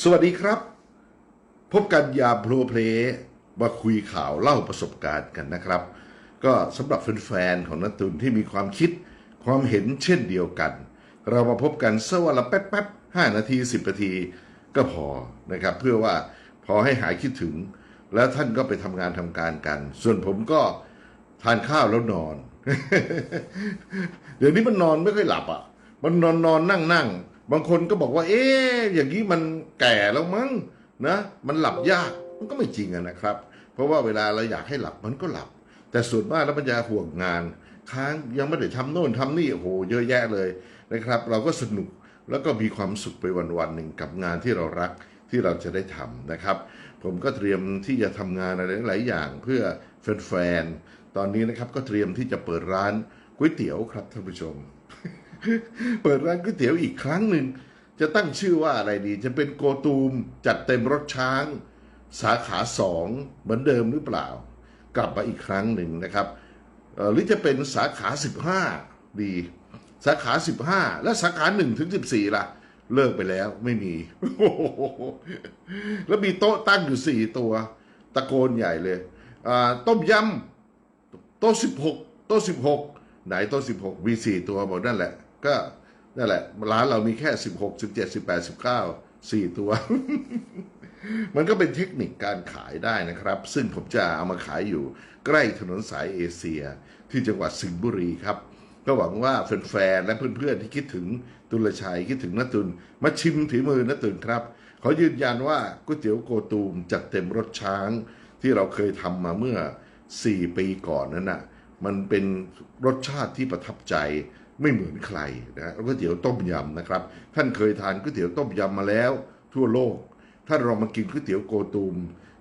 สวัสดีครับ พบกันยามโปรเพลมาคุยข่าวเล่าประสบการณ์กันนะครับ ก็สำหรับแฟนๆของนัตตุนที่มีความคิดความเห็นเช่นเดียวกัน เรามาพบกันสักวันละแป๊บๆห้านาทีสิบนาที ก็พอนะครับ เพื่อว่าพอให้หายคิดถึง แล้วท่านก็ไปทำงานทำการกัน ส่วนผมก็ทานข้าวแล้วนอน เดี๋ยวนี้มันนอนไม่ค่อยหลับอะ มันนอนนอนนั่งนั่งบางคนก็บอกว่า เอ๊ะอย่างนี้มัน แก่แล้วมั้งนะมันหลับยากมันก็ไม่จริงอะนะครับ เพราะว่าเวลาเราอยากให้หลับมันก็หลับ แต่ส่วนมากแล้วมันจะห่วงงาน ค้างยังไม่ได้ทำโน่นทำนี่โอ้โหเยอะแยะเลยนะครับ เราก็สนุกแล้วก็มีความสุขไปวันวันๆหนึ่งกับงานที่เรารักที่เราจะได้ทำนะครับ ผมก็เตรียมที่จะทำงานอะไรหลายอย่างเพื่อแฟนๆตอนนี้นะครับก็เตรียมที่จะเปิดร้านก๋วยเตี๋ยวครับท่านผู้ชม เปิดร้านก๋วยเตี๋ยวอีกครั้งหนึ่ง จะตั้งชื่อว่าอะไรดี จะเป็นโกตูมจัดเต็มรถช้าง สาขาสองเหมือนเดิมหรือเปล่า กลับมาอีกครั้งหนึ่งนะครับหรือจะเป็นสาขาสิบห้าดี สาขาสิบห้าและสาขาหนึ่งถึงสิบสี่ล่ะ เลิกไปแล้วไม่มี แล้วมีโต๊ะตั้งอยู่สี่ตัว ตะโกนใหญ่เลย ต้มยำโต๊ะสิบหกโต๊ะสิบหกไหนโต๊ะสิบหกมีสี่ตัวบอกนั่นแหละ ก็ นั่นแหละ ร้านเรามีแค่สิบหกสิบเจ็ดสิบแปดสิบเก้าสี่ตัว มันก็เป็นเทคนิคการขายได้นะครับ ซึ่งผมจะเอามาขายอยู่ใกล้ถนนสายเอเชีย ที่จังหวัดสิงห์บุรีครับ ก็หวังว่าแฟนๆและเพื่อนๆที่คิดถึงตุลชัยคิดถึงนัตุนมาชิมถือมือนัตุนครับขอยืนยันว่าก๋วยเตี๋ยวโกตูมจัดเต็มรสช้างที่เราเคยทำมาเมื่อ 4 ปีก่อนนั้นน่ะมันเป็นรสชาติที่ประทับใจ ไม่เหมือนใครนะแล้วก๋วยเตี๋ยวต้มยำนะครับ ท่านเคยทานก๋วยเตี๋ยวต้มยำมาแล้ว ทั่วโลก ท่านลองมากินก๋วยเตี๋ยวโกตูม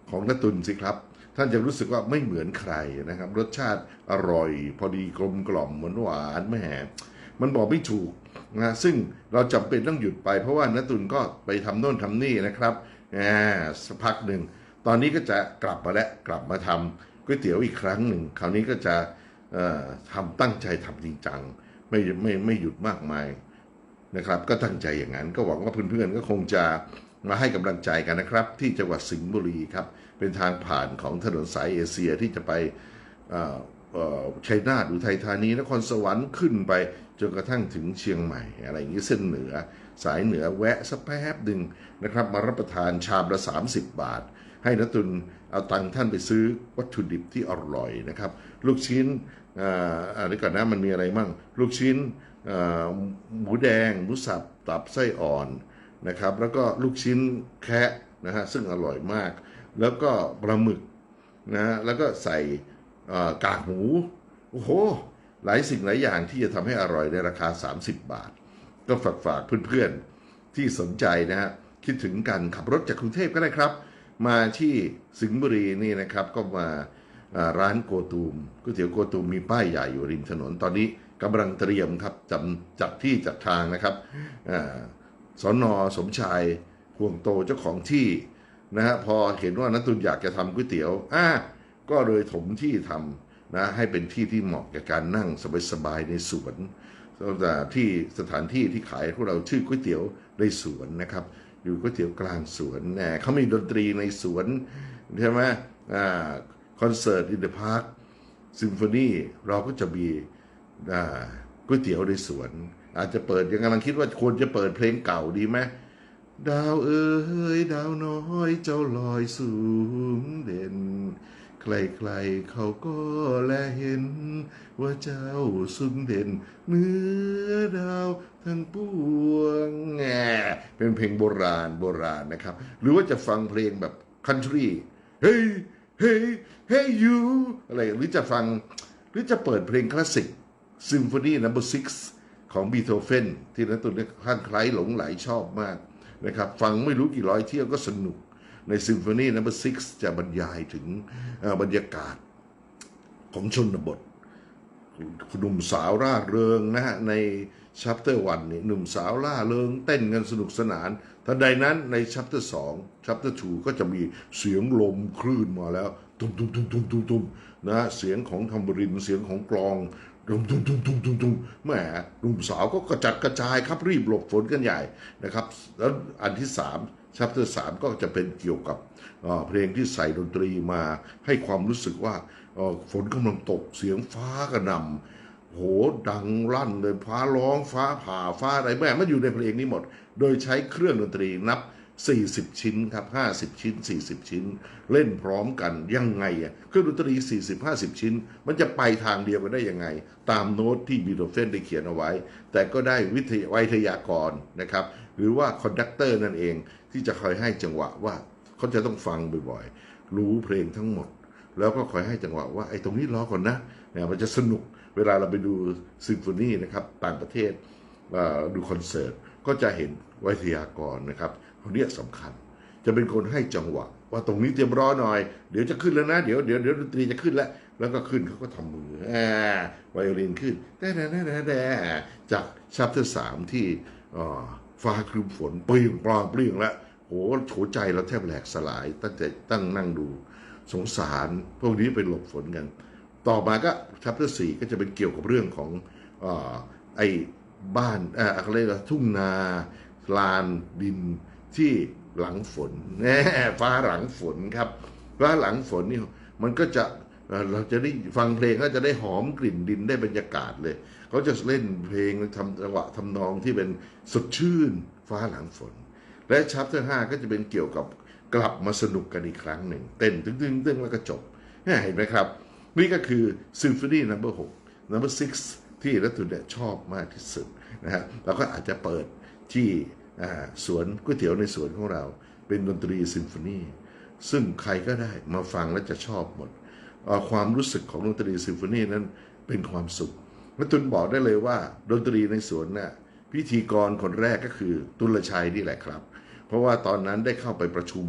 ของนตุนสิครับ ท่านจะรู้สึกว่าไม่เหมือนใครนะครับ รสชาติอร่อย พอดีกลมกล่อมเหมือนหวานแหมมันบอกไม่ถูกนะซึ่งเราจำเป็นต้องหยุดไปเพราะว่านตุนก็ไปทำโน่นทำนี่นะครับอ่าสักพักหนึ่งตอนนี้ก็จะกลับมาแล้วกลับมาทำก๋วยเตี๋ยวอีกครั้งหนึ่งคราวนี้ก็จะเอ่อทำตั้งใจทำจริงจัง ไม่ไม่ไม่หยุดมากมายนะครับ ก็ตั้งใจอย่างนั้น ก็หวังว่าเพื่อนๆก็คงจะมาให้กำลังใจกันนะครับ ที่จังหวัดสิงห์บุรีครับ เป็นทางผ่านของถนนสายเอเชียที่จะไปเอ่อเอ่อชัยนาทอุทัยธานีนครสวรรค์ขึ้นไปจนกระทั่งถึงเชียงใหม่ อะไรอย่างนี้เส้นเหนือ สายเหนือแวะสักแป๊บหนึ่งนะครับ มารับประทานชามละ 30 บาท ให้นตุนเอาตังค์ท่านไปซื้อวัตถุดิบที่อร่อยนะครับ ลูกชิ้น อ่าอ่าเดี๋ยก่อนนะมันมีอะไรมั่ง ลูกชิ้นหมูแดงหมูสับตับไส้อ่อนนะครับ แล้วก็ลูกชิ้นแคะนะฮะซึ่งอร่อยมาก แล้วก็ปลาหมึกนะฮะแล้วก็ใส่กากหมูโอ้โหหลายสิ่งหลายอย่างที่จะทำให้อร่อยในราคา 30 บาท ก็ฝากฝากเพื่อนๆที่สนใจนะฮะคิดถึงกันขับรถจากกรุงเทพก็ได้ครับ มาที่สิงห์บุรีนี่นะครับก็มา ร้านโกตูมก๋วยเตี๋ยวโกตูมมีป้ายใหญ่อยู่ริมถนนตอนนี้กำลังเตรียมครับจำจัดที่จัดทางนะครับอ่าสนสมชายห่วงโตเจ้าของที่นะฮะพอเห็นว่านักตุนอยากจะทำก๋วยเตี๋ยวอ่าก็เลยถมที่ทำนะให้เป็นที่ที่เหมาะกับการนั่งสบายๆในสวนแต่ที่สถานที่ที่ขายพวกเราชื่อก๋วยเตี๋ยวในสวนนะครับ อยู่ก๋วยเตี๋ยวกลางสวนแหมเขามีดนตรีในสวนใช่ไหมอ่า คอนเสิร์ตอินเดอะพาร์คซิมโฟนีเราก็จะมีก๋วยเตี๋ยวในสวน อาจจะเปิดยังกำลังคิดว่าควรจะเปิดเพลงเก่าดีไหมดาวเอ๋ยดาวน้อยเจ้าลอยสูงเด่น ใครๆเขาก็แลเห็น ว่าเจ้าสุดเด่นเนือดาวทั้งปวงแงเป็นเพลงโบราณโบราณนะครับ หรือว่าจะฟังเพลงแบบคันทรีเฮ้ย เฮ้ยเฮ้ยยูอะไรหรือจะฟังหรือจะเปิดเพลงคลาสสิกซิมโฟนีนัมเบอร์ซิกของบีโธเฟนที่นักตุนท่านใครหลงไหลชอบมากนะครับฟังไม่รู้กี่ร้อยเที่ยวก็สนุกในซิมโฟนีนัมเบอร์ซิกจะบรรยายถึงบรรยากาศของชนบทหนุ่มสาวร่าเริงนะฮะในชัปเตอร์วันนี่หนุ่มสาวร่าเริงเต้นกันสนุกสนาน ทันใดนั้นในชัปเตอร์สองชัปเตอร์ทูก็จะมีเสียงลมคลื่นมาแล้ว ตุ้มตุ้มตุ้มตุ้มตุ้มตุ้มนะเสียงของทัมบรินเสียงของกลองตุ้มตุ้มตุ้มตุ้มตุ้มตุ้มแหมหนุ่มสาวก็กระจัดกระจายครับรีบหลบฝนกันใหญ่นะครับ แล้วอันที่สามชัปเตอร์สามก็จะเป็นเกี่ยวกับเพลงที่ใส่ดนตรีมาให้ความรู้สึกว่าฝนกำลังตกเสียงฟ้ากระหน่ำ โหดังลั่นเลยฟ้าร้องฟ้าผ่าฟ้าอะไรแม่มันอยู่ในเพลงนี้หมด โดยใช้เครื่องดนตรีนับ 40 ชิ้นครับ 50 ชิ้น 40 ชิ้น เล่นพร้อมกันยังไงอะเครื่องดนตรี 40 50 ชิ้น มันจะไปทางเดียวกันได้ยังไง ตามโน้ตที่บีโธเฟนได้เขียนเอาไว้ แต่ก็ได้วิทยวิทยากรนะครับ หรือว่าคอนดักเตอร์นั่นเองที่จะคอยให้จังหวะว่าเขาจะต้องฟังบ่อยๆรู้เพลงทั้งหมด แล้วก็คอยให้จังหวะว่าไอ้ตรงนี้ล้อก่อนนะเนี่ยมันจะสนุก เวลาเราไปดูซิมโฟนีนะครับต่างประเทศดูคอนเสิร์ตก็จะเห็นวิทยากรนะครับคนเนี้ยสำคัญ จะเป็นคนให้จังหวะ ว่าตรงนี้เตรียมรอหน่อย เดี๋ยวจะขึ้นแล้วนะ เดี๋ยวเดี๋ยวเดี๋ยวดนตรีจะขึ้นแล้ว แล้วก็ขึ้นเขาก็ทำมืออ่าไวโอลินขึ้นแต่แต่แต่แต่แต่จากชัปเตอร์สามที่ฟ้าครึมฝนเปรี้ยงปลางเปรี้ยงแล้วโหหัวใจเราแทบแหลกสลายตั้งแต่ตั้งนั่งดูสงสาร พวกนี้ไปหลบฝนกัน ต่อมาก็ชัปเตอร์สี่ก็จะเป็นเกี่ยวกับเรื่องของอไอ้บ้านอะไรยกทุ่งนาลานดินที่หลังฝนแน่ฟ้าหลังฝนครับฟ้าหลังฝนนี่มันก็จะเราจะได้ฟังเพลงก็จะได้หอมกลิ่นดินได้บรรยากาศเลยเขาจะเล่นเพลงทำจังหวะทำนองที่เป็นสดชื่นฟ้าหลังฝน และชัปเตอร์ห้าก็จะเป็นเกี่ยวกับกลับมาสนุกกันอีกครั้งหนึ่ง เต้นตึ้งตึ้งตึ้งแล้วก็จบเห็นไหมครับ นี่ก็คือ Symphony Number 6 Number 6 ที่รัตุนเนี่ยชอบมากที่สุดนะฮะเราก็อาจจะเปิดที่สวนก๋วยเตี๋ยวในสวนของเรา เป็นดนตรีซิมโฟนีซึ่งใครก็ได้มาฟังแล้วจะชอบหมด ความรู้สึกของดนตรีซิมโฟนีนั้นเป็นความสุขและตุนบอกได้เลยว่าดนตรีในสวนน่ะพิธีกรคนแรกก็คือตุลชัยนี่แหละครับ เพราะว่าตอนนั้นได้เข้าไปประชุม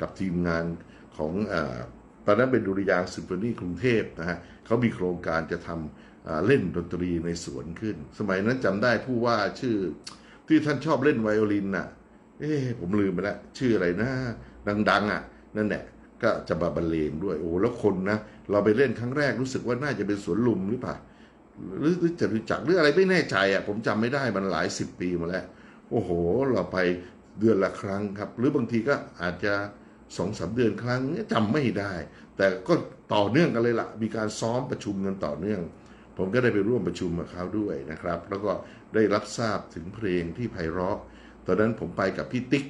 กับทีมงานของ ตอนนั้นเป็นดุริยางค์ซิมโฟนีกรุงเทพนะฮะเขามีโครงการจะทำเอ่อเล่นดนตรีในสวนขึ้น สมัยนั้นจำได้ผู้ว่าชื่อ ที่ท่านชอบเล่นไวโอลินน่ะ เอ๊ผมลืมไปแล้วชื่ออะไรนะ ดังๆอะ นั่นแหละก็จะมาบรรเลงด้วยโอ้แล้วคนนะ เราไปเล่นครั้งแรกรู้สึกว่าน่าจะเป็นสวนลุมหรือเปล่าหรือจะรู้จักหรืออะไรไม่แน่ใจอะผมจำไม่ได้มันหลายสิบปีมาแล้ว โอ้โห เราไปเดือนละครั้งครับ หรือบางทีก็อาจจะ สองสามเดือนครั้งจำไม่ได้ แต่ก็ต่อเนื่องกันเลยละ่ะ มีการซ้อมประชุมกันต่อเนื่อง ผมก็ได้ไปร่วมประชุมกับเขาด้วยนะครับ แล้วก็ได้รับทราบถึงเพลงที่ไพเราะ ตอนนั้นผมไปกับพี่ติ๊ก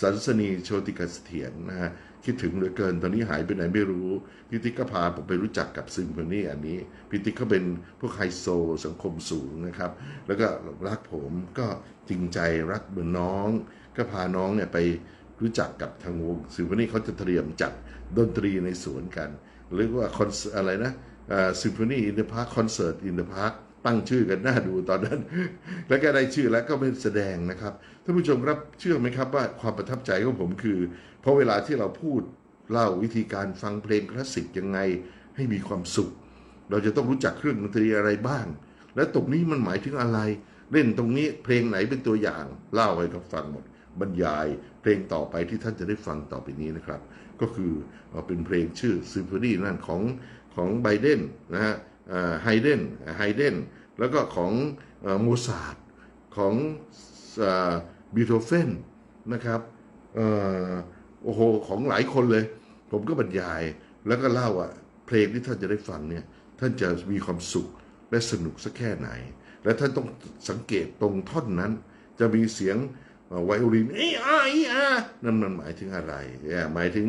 สันสนีโชติกเสถียรนะฮะคิดถึงเหลือเกินตอนนี้หายไปไหนไม่รู้พี่ติ๊กก็พาผมไปรู้จักกับซิมโฟนีอันนี้พี่ติ๊กเขาเป็นพวกไฮโซสังคมสูงนะครับ แล้วก็รักผมก็จริงใจรักเหมือนน้อง ก็พาน้องเนี่ยไป รู้จักกับทางวงซิมโฟนีเขาจะเตรียมจัดดนตรีในสวนกันหรือว่าคอนอะไรนะซิมโฟนีอินเดอะพาร์คคอนเสิร์ตอินเดอะพาร์คตั้งชื่อกันน่าดูตอนนั้น แล้วก็ได้ชื่อแล้วก็เป็นแสดงนะครับท่านผู้ชมครับเชื่อไหมครับว่าความประทับใจของผมคือเพราะเวลาที่เราพูดเล่าวิธีการฟังเพลงคลาสสิกยังไงให้มีความสุข เราจะต้องรู้จักเครื่องดนตรีอะไรบ้าง และตรงนี้มันหมายถึงอะไร เล่นตรงนี้เพลงไหนเป็นตัวอย่างเล่าให้เขาฟังหมด บรรยายเพลงต่อไปที่ท่านจะได้ฟังต่อไปนี้นะครับ ก็คือเป็นเพลงชื่อซิมโฟนีนั่นของของไบเดนนะฮะไฮเดนไฮเดนแล้วก็ของโมซาร์ทของบีโธเฟนนะครับโอ้โหของหลายคนเลย ผมก็บรรยายแล้วก็เล่าอะเพลงที่ท่านจะได้ฟังเนี่ยท่านจะมีความสุขและสนุกสักแค่ไหน และท่านต้องสังเกตตรงท่อนนั้น จะมีเสียง ไวโอลินเอออีอานั่นมันหมายถึงอะไรหมายถึง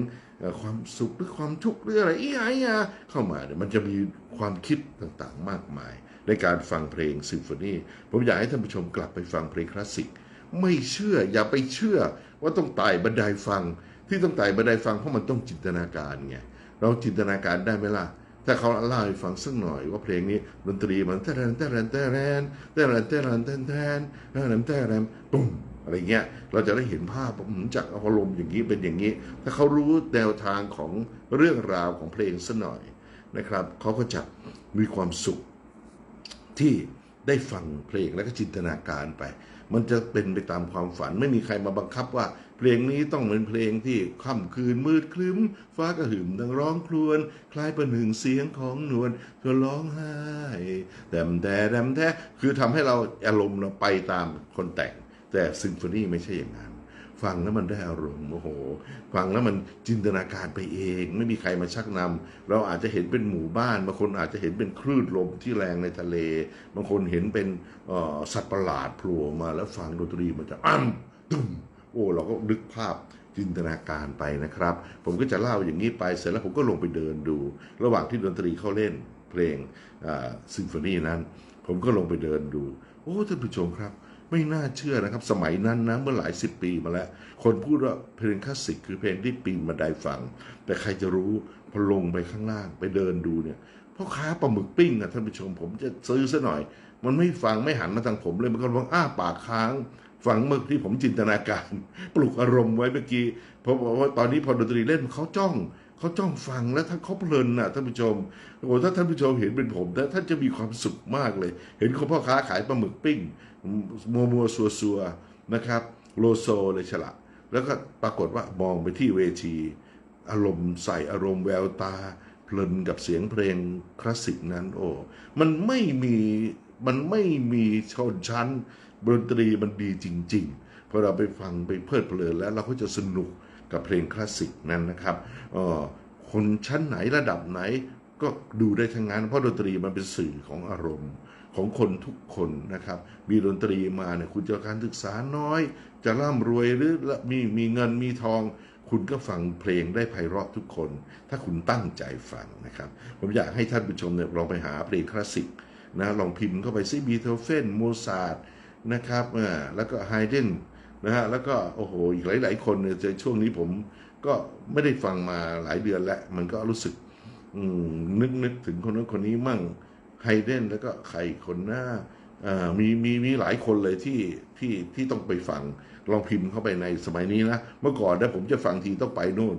ความสุขหรือความทุกข์หรืออะไรอีอาอีอาเข้ามาเนี่ยมันจะมีความคิดต่างๆมากมาย ในการฟังเพลงซิมโฟนีผมอยากให้ท่านผู้ชมกลับไปฟังเพลงคลาสสิกไม่เชื่ออย่าไปเชื่อว่าต้องไต่บันไดฟังที่ต้องไต่บันไดฟังเพราะมันต้องจินตนาการไงเราจินตนาการได้ไหมล่ะถ้าเขาเล่าให้ฟังสักหน่อยว่าเพลงนี้ดนตรีมันแทรนแทรนแทรนแทรนแต่แรนแต่แรนแต่แรนแต่แรนแต่แรนตุ้ม อะไรเงี้ยเราจะได้เห็นภาพผมจากอารมณ์อย่างนี้เป็นอย่างนี้ ถ้าเขารู้แนวทางของเรื่องราวของเพลงสักหน่อยนะครับเขาก็จะมีความสุขที่ได้ฟังเพลงแล้วก็จินตนาการไป มันจะเป็นไปตามความฝัน ไม่มีใครมาบังคับว่า เพลงนี้ต้องเป็นเพลงที่ค่ำคืนมืดครึ้ม ฟ้ากระหึ่มดังร้องครวญคล้ายประหนึ่งเสียงของนวลเธอร้องไห้แต่มแต่แดมแท้คือทำให้เราอารมณ์เราไปตามคนแต่ง แต่ซิมโฟนีไม่ใช่อย่างนั้น ฟังแล้วมันได้อารมณ์โอ้โห ฟังแล้วมันจินตนาการไปเอง ไม่มีใครมาชักนำเราอาจจะเห็นเป็นหมู่บ้านบางคนอาจจะเห็นเป็นคลื่นลมที่แรงในทะเล บางคนเห็นเป็นสัตว์ประหลาดโผล่มาแล้วฟังดนตรีมันจะอ้ำตุ้มโอ้เราก็นึกภาพจินตนาการไปนะครับ ผมก็จะเล่าอย่างนี้ไปเสร็จแล้วผมก็ลงไปเดินดู ระหว่างที่ดนตรีเขาเล่นเพลงซิมโฟนีนั้น ผมก็ลงไปเดินดู โอ้ท่านผู้ชมครับ ไม่น่าเชื่อนะครับ สมัยนั้นนะเมื่อหลายสิบปีมาแล้ว คนพูดว่าเพลงคลาสสิกคือเพลงที่ปีนบันไดฟัง แต่ใครจะรู้พอลงไปข้างล่างไปเดินดูเนี่ยพ่อค้าปลาหมึกปิ้งอะท่านผู้ชมผมจะซื้อซะหน่อย มันไม่ฟังไม่หันมาทางผมเลยมันก็ร้องอ้าปากค้างฟังเมื่อที่ผมจินตนาการ ปลุกอารมณ์ไว้เมื่อกี้เพราะว่าตอนนี้พอดนตรีเล่นเขาจ้องเขาจ้องฟังแล้วถ้าเขาเพลินน่ะท่านผู้ชมโอ้ถ้าท่านผู้ชมเห็นเป็นผมนะท่านจะมีความสุขมากเลย เห็นคนพ่อค้าขายปลาหมึกปิ้ง มัวมัวซัวซัวนะครับ โลโซเลยฉละ แล้วก็ปรากฏว่ามองไปที่เวที อารมณ์ใส่อารมณ์แววตา เพลินกับเสียงเพลงคลาสสิกนั้นโอ้มันไม่มีมันไม่มีชนชั้นดนตรีมันดีจริงๆพอเราไปฟังไปเพลิดเพลินแล้วเราก็จะสนุกกับเพลงคลาสสิกนั้นนะครับออคนชั้นไหนระดับไหนก็ดูได้ทั้งนั้นเพราะดนตรีมันเป็นสื่อของอารมณ์ ของคนทุกคนนะครับ มีดนตรีมาเนี่ยคุณจะการศึกษาน้อย จะร่ำรวยหรือมีมีเงินมีทอง คุณก็ฟังเพลงได้ไพเราะทุกคน ถ้าคุณตั้งใจฟังนะครับ ผมอยากให้ท่านผู้ชมเนี่ยลองไปหาเพลงคลาสสิกนะลองพิมพ์เข้าไปซิบีโธเฟนโมซาร์ทนะครับอ่าแล้วก็ไฮเดนนะฮะแล้วก็โอ้โหอีกหลาย ๆ คนเนี่ยในช่วงนี้ผมก็ไม่ได้ฟังมาหลายเดือนแล้ว มันก็รู้สึกนึกนึกถึงคนนั้นคนนี้มั่ง ไฮเดนแล้วก็ใครคนหน้ามีมีมีหลายคนเลยที่ที่ที่ต้องไปฟังลองพิมพ์เข้าไปในสมัยนี้นะ เมื่อก่อนนะผมจะฟังทีต้องไปนู่น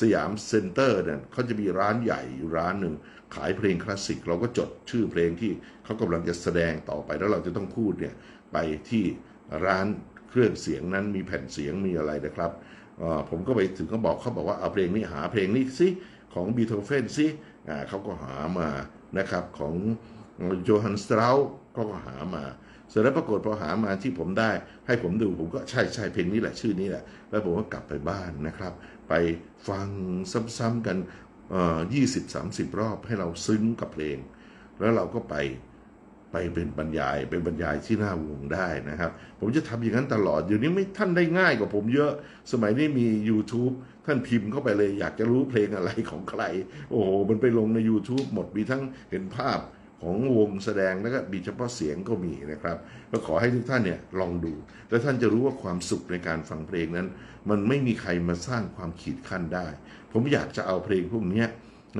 สยามเซ็นเตอร์เนี่ยเขาจะมีร้านใหญ่อยู่ร้านหนึ่ง ขายเพลงคลาสสิก เราก็จดชื่อเพลงที่เขากำลังจะแสดงต่อไปแล้วเราจะต้องพูดเนี่ยไปที่ร้านเครื่องเสียงนั้นมีแผ่นเสียงมีอะไรนะครับผมก็ไปถึงก็บอกเขาบอกว่าเอาเพลงนี้หาเพลงนี้สิของบีโธเฟนสิอ่าเขาก็หามา นะครับของโจฮันสตราสเขาก็หามา เสร็จแล้วปรากฏพอหามาที่ผมได้ ให้ผมดูผมก็ใช่ใช่เพลงนี้แหละชื่อนี้แหละ แล้วผมก็กลับไปบ้านนะครับ ไปฟังซ้ำๆกันยี่สิบสามสิบรอบให้เราซึ้งกับเพลง แล้วเราก็ไปไปเป็นบรรยายเป็นบรรยายที่หน้าวงได้นะครับ ผมจะทำอย่างนั้นตลอดเดี๋ยวนี้ไม่ท่านได้ง่ายกว่าผมเยอะ สมัยนี้มี YouTube ท่านพิมพ์เข้าไปเลย อยากจะรู้เพลงอะไรของใคร โอ้โห มันไปลงใน YouTube หมดมีทั้งเห็นภาพของวงแสดงแล้วก็มีเฉพาะเสียงก็มีนะครับก็ขอให้ทุกท่านเนี่ยลองดู แล้วท่านจะรู้ว่าความสุขในการฟังเพลงนั้น มันไม่มีใครมาสร้างความขีดขั้นได้ ผมอยากจะเอาเพลงพวกนี้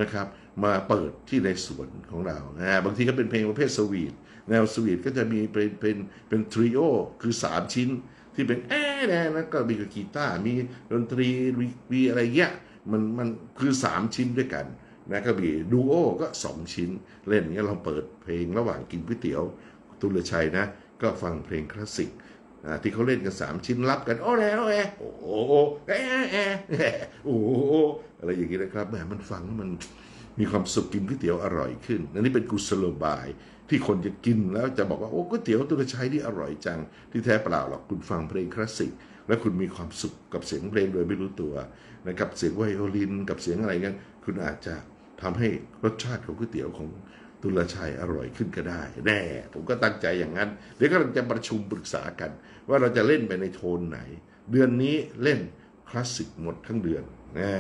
นะครับมาเปิดที่ในสวนของเรานะบางทีก็เป็นเพลงประเภทสวีทแนวสวีทก็จะมีเป็นเป็นเป็นทริโอคือ 3 ชิ้น ที่เป็นแอแนะแล้วก็มีกับกีตาร์มีดนตรีมีอะไรเงี้ยมันมันคือ 3 ชิ้นด้วยกันนะก็มีดูโอก็ 2 ชิ้น เล่นอย่างเงี้ยเราเปิดเพลงระหว่างกินก๋วยเตี๋ยวตุลชัยนะ ก็ฟังเพลงคลาสสิกอ่าที่เขาเล่นกัน 3 ชิ้นรับกันโอ้แล้วแอโอ้โหแอะแอแอโอ้โหอะไรอย่างเงี้ยนะครับแหมมันฟังแล้วมัน มีความสุขกินก๋วยเตี๋ยวอร่อยขึ้นอันนี้เป็นกุศโลบาย ที่คนจะกินแล้วจะบอกว่าโอ้ก๋วยเตี๋ยวตุลชัยนี่อร่อยจัง ที่แท้เปล่าหรอกคุณฟังเพลงคลาสสิกและคุณมีความสุขกับเสียงเพลงโดยไม่รู้ตัวนะครับเสียงไวโอลินกับเสียงอะไรเงี้ยคุณอาจจะทำให้รสชาติของก๋วยเตี๋ยวของตุลชัยอร่อยขึ้นก็ได้ แน่ ผมก็ตั้งใจอย่างนั้น เดี๋ยวก็จะประชุมปรึกษากัน ว่าเราจะเล่นไปในโทนไหน เดือนนี้เล่นคลาสสิกหมดทั้งเดือนนะ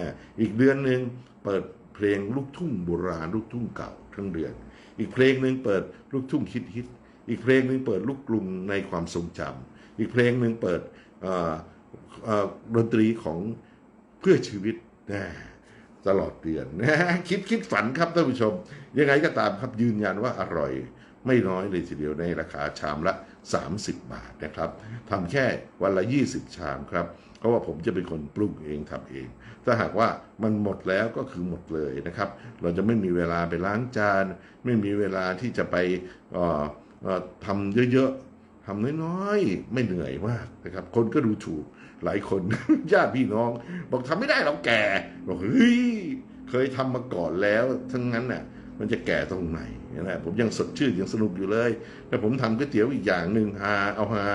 อีกเดือนหนึ่งเปิด เพลงลูกทุ่งโบราณลูกทุ่งเก่าทั้งเดือน อีกเพลงหนึ่งเปิดลูกทุ่งฮิตฮิตอีกเพลงหนึ่งเปิดลูกกรุงในความทรงจำอีกเพลงหนึ่งเปิดดนตรีของเพื่อชีวิตนะตลอดเดือนนะคิดคิดฝันครับท่านผู้ชม ยังไงก็ตามครับยืนยันว่าอร่อยไม่น้อยเลยทีเดียวในราคาชามละ 30 บาทนะครับทำแค่วันละ 20 ชามครับ ราะว่าผมจะเป็นคนปรุงเองทำเอง ถ้าหากว่ามันหมดแล้วก็คือหมดเลยนะครับ เราจะไม่มีเวลาไปล้างจาน ไม่มีเวลาที่จะไปเอ่อเอ่อทำเยอะๆทำน้อยๆ ไม่เหนื่อยมากนะครับ คนก็ดูถูกหลายคนญาติพี่น้อง บอกทำไม่ได้เราแก่บอกเฮ้ยเคยทำมาก่อนแล้วทั้งนั้นน่ะมันจะแก่ตรงไหนนะผมยังสดชื่นยังสนุกอยู่เลยแต่ผมทำก๋วยเตี๋ยวอีกอย่างหนึ่งฮาเอาฮา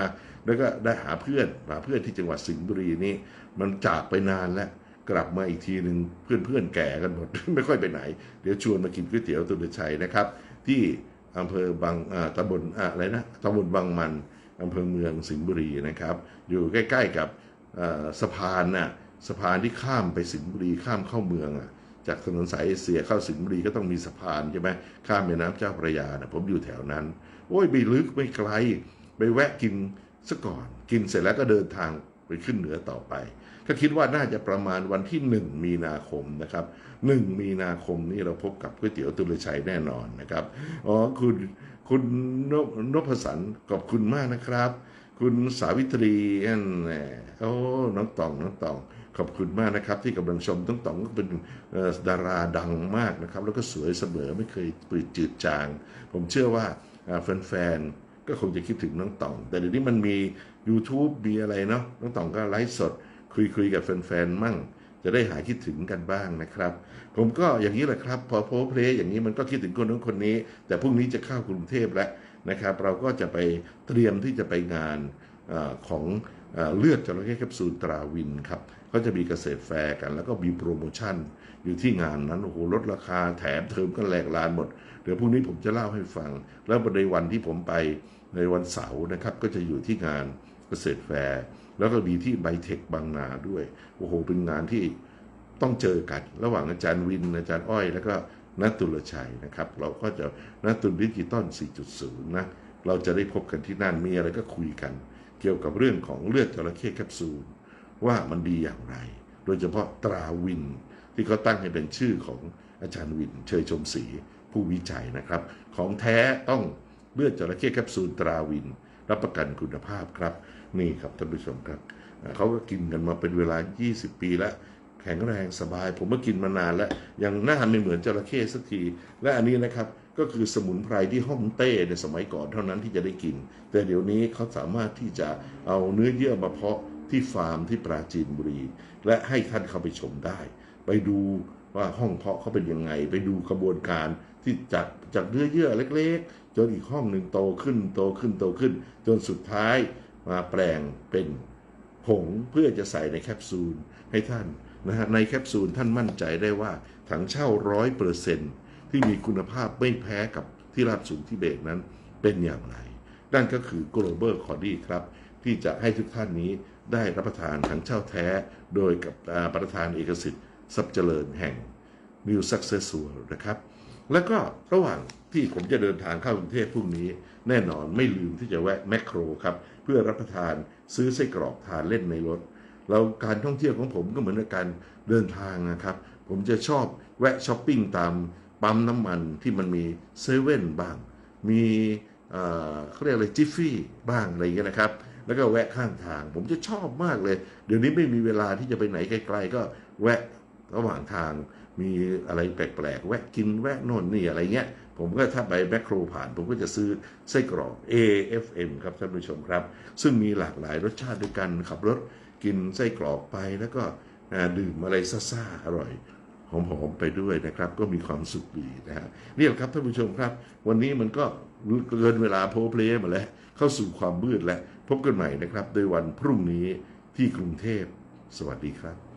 แล้วก็ได้หาเพื่อนหาเพื่อนที่จังหวัดสิงห์บุรีนี่มันจากไปนานแล้วกลับมาอีกทีหนึ่งเพื่อนเพื่อนๆแก่กันหมด ไม่ค่อยไปไหน เดี๋ยวชวนมากินก๋วยเตี๋ยวตุลชัยนะครับ ที่อำเภอบางตำบลอะไรนะตำบลบางมันอำเภอเมืองสิงห์บุรีนะครับ อยู่ใกล้ ๆกับสะพานน่ะสะพานที่ข้ามไปสิงห์บุรีข้ามเข้าเมืองอะจากถนนสายเอเชียเข้าสิงห์บุรีก็ต้องมีสะพานใช่ไหมข้ามแม่น้ำเจ้าพระยานะผมอยู่แถวนั้น โอ้ยไม่ลึกไม่ไกล ไปแวะกิน ซะก่อนกินเสร็จแล้วก็เดินทางไปขึ้นเหนือต่อไป ก็คิดว่าน่าจะประมาณวันที่หนึ่งมีนาคมนะครับหนึ่งมีนาคมนี้เราพบกับก๋วยเตี๋ยวตุลชัยแน่นอนนะครับอ๋อคุณคุณนพนพสันขอบคุณมากนะครับ คุณสาวิตรีนแหน่โอ้น้องตองน้องตองขอบคุณมากนะครับที่กำลังชมน้องตองก็เป็นดาราดังมากนะครับ แล้วก็สวยเสมอไม่เคยปืดจืดจาง ผมเชื่อว่าอ่าแฟนๆ ก็คงจะคิดถึงน้องต่อง แต่เดี๋ยวนี้มันมี YouTube มีอะไรเนาะน้องต่องก็ไลฟ์สด คุยคุยกับแฟนๆมั่ง จะได้หายคิดถึงกันบ้างนะครับ ผมก็อย่างนี้แหละครับ พอโพสเพลย์อย่างนี้มันก็คิดถึงคนนู้นคนนี้ แต่พรุ่งนี้จะเข้ากรุงเทพแล้วนะครับ เราก็จะไปเตรียมที่จะไปงานอของอเลือดจระเข้แคปซูลตราวินครับก็จะมีเกษตรแฟร์กัน แล้วก็มีโปรโมชั่น อยู่ที่งานนั้นโอ้โหลดราคาแถมเทิมก็แหลกลานหมด เดี๋ยวพรุ่งนี้ผมจะเล่าให้ฟัง แล้วในวันที่ผมไป ในวันเสาร์นะครับ ก็จะอยู่ที่งานเกษตรแฟร์แล้วก็มีที่ไบเทคบางนาด้วย โอ้โห เป็นงานที่ต้องเจอกัน ระหว่างอาจารย์วิน อาจารย์อ้อย แล้วก็นัทตุลชัยนะครับ เราก็จะนัทตุลดิจิตอล 4.0 นะ เราจะได้พบกันที่นั่น มีอะไรก็คุยกัน เกี่ยวกับเรื่องของเลือดจระเข้แคปซูล ว่ามันดีอย่างไร โดยเฉพาะตราวิน ที่เขาตั้งให้เป็นชื่อของอาจารย์วิน เชยชมศรีผู้วิจัยนะครับ ของแท้ต้อง เลือดจระเข้แคปซูลตราวิน รับประกันคุณภาพครับ นี่ครับท่านผู้ชมครับเขาก็กินกันมาเป็นเวลา 20 ปีแล้ว แข็งแรงสบาย ผมก็กินมานานแล้วยังหน้าไม่เหมือนจระเข้สักที และอันนี้นะครับก็คือสมุนไพรที่ฮ่องเต้ในสมัยก่อนเท่านั้นที่จะได้กิน แต่เดี๋ยวนี้เขาสามารถที่จะเอาเนื้อเยื่อมาเพาะที่ฟาร์มที่ปราจีนบุรี และให้ท่านเข้าไปชมได้ ไปดูว่าห้องเพาะเขาเป็นยังไง ไปดูกระบวนการที่จากจากเนื้อเยื่อเล็ก จนอีกห้องหนึ่งโตขึ้นโตขึ้นโตขึ้น จนสุดท้ายมาแปลงเป็นผงเพื่อจะใส่ในแคปซูลให้ท่านนะฮะในแคปซูลท่านมั่นใจได้ว่าถังเช่าร้อยเปอร์เซนที่มีคุณภาพไม่แพ้กับที่ราบสูงที่เบตนั้นเป็นอย่างไร นั่นก็คือ global c o d y ครับ ที่จะให้ทุกท่านนี้ได้รับประทานถังเช่าแท้ โดยกับประธานเอกสิทธิ์ทรัพย์เจริญแห่ง New Success World นะครับ แล้วก็ระหว่างที่ผมจะเดินทางเข้ากรุงเทพพรุ่งนี้ แน่นอนไม่ลืมที่จะแวะแมคโครครับ เพื่อรับประทานซื้อไส้กรอกทานเล่นในรถ แล้วการท่องเที่ยวของผมก็เหมือนกับการเดินทางนะครับ ผมจะชอบแวะช้อปปิ้งตามปั๊มน้ำมันที่มันมีเซเว่นบ้าง มีเอ่อเขาเรียกอะไรจิฟฟี่บ้างอะไรอย่างเงี้ยนะครับ แล้วก็แวะข้างทาง ผมจะชอบมากเลย เดี๋ยวนี้ไม่มีเวลาที่จะไปไหนไกลๆก็แวะ ระหว่างทางมีอะไรแปลกๆ แวะกินแวะโน่นนี่อะไรเงี้ย ผมก็ถ้าไปแมคโครผ่าน ผมก็จะซื้อไส้กรอก AFM ครับท่านผู้ชมครับ ซึ่งมีหลากหลายรสชาติด้วยกันขับรถกินไส้กรอกไปแล้วก็ดื่มอะไรซ่าๆ อร่อยหอมๆไปด้วยนะครับ ก็มีความสุขดีนะฮะนี่แหละครับท่านผู้ชมครับ วันนี้มันก็เกินเวลาโพลเพลย์มาแล้ว เข้าสู่ความมืดแล้ว พบกันใหม่นะครับ โดยวันพรุ่งนี้ที่กรุงเทพ สวัสดีครับ